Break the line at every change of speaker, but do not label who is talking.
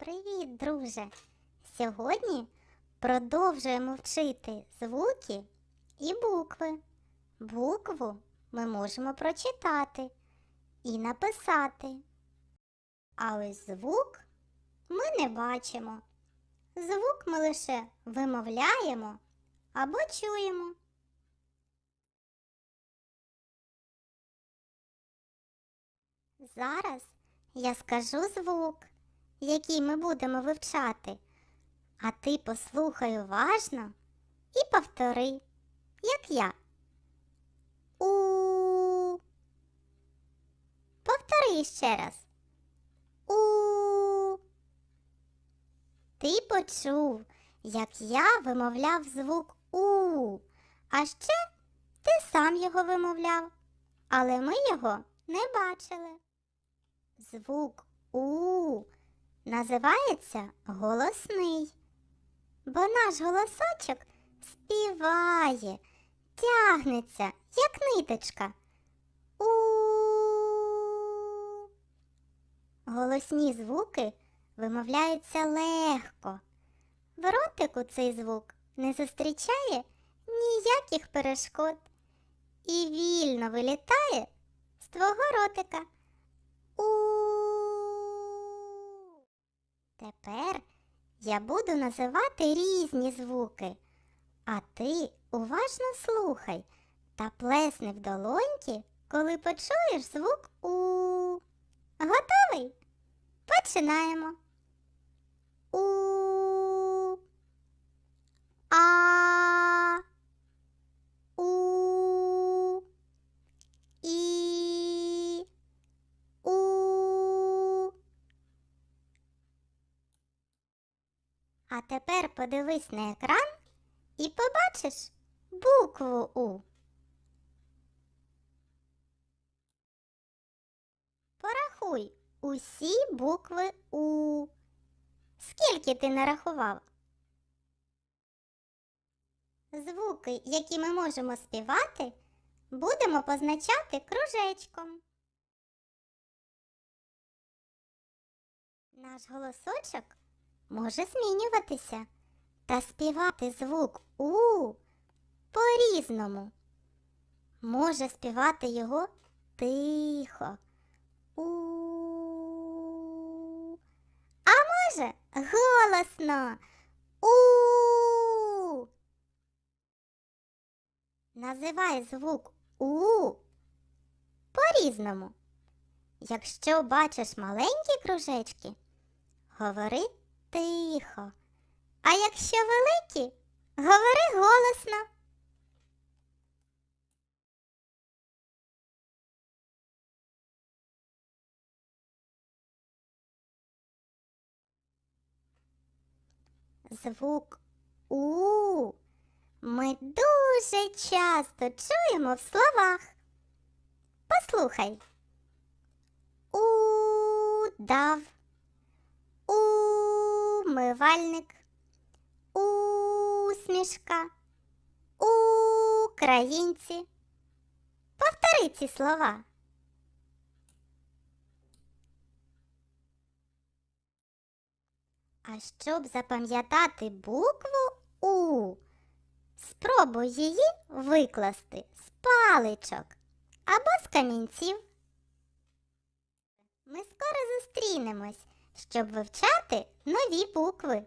Привіт, друже! Сьогодні продовжуємо вчити звуки і букви. Букву ми можемо прочитати і написати. А ось звук ми не бачимо. Звук ми лише вимовляємо або чуємо. Зараз я скажу звук, який ми будемо вивчати, а ти послухай уважно і повтори, як я. У. Повтори ще раз. У. Ти почув, як я вимовляв звук У. А ще ти сам його вимовляв, але ми його не бачили. Звук У називається голосний, бо наш голосочок співає, тягнеться, як ниточка. У. Голосні звуки вимовляються легко. В ротику цей звук не зустрічає ніяких перешкод і вільно вилітає з твого ротика. У. Тепер я буду називати різні звуки, а ти уважно слухай та плесни в долоньки, коли почуєш звук У. Готовий? Починаємо. У. А тепер подивись на екран і побачиш букву У. Порахуй усі букви У. Скільки ти нарахував? Звуки, які ми можемо співати, будемо позначати кружечком. Наш голосочок може змінюватися та співати звук У по-різному. Може співати його тихо. У. А може голосно. У. Називай звук У по-різному. Якщо бачиш маленькі кружечки, говори тихо. А якщо великі, говори голосно. Звук У ми дуже часто чуємо в словах. Послухай. Удав, умивальник, усмішка, українці. Повтори ці слова. А щоб запам'ятати букву У, спробуй її викласти з паличок або з камінців. Ми скоро зустрінемось, щоб вивчати нові букви.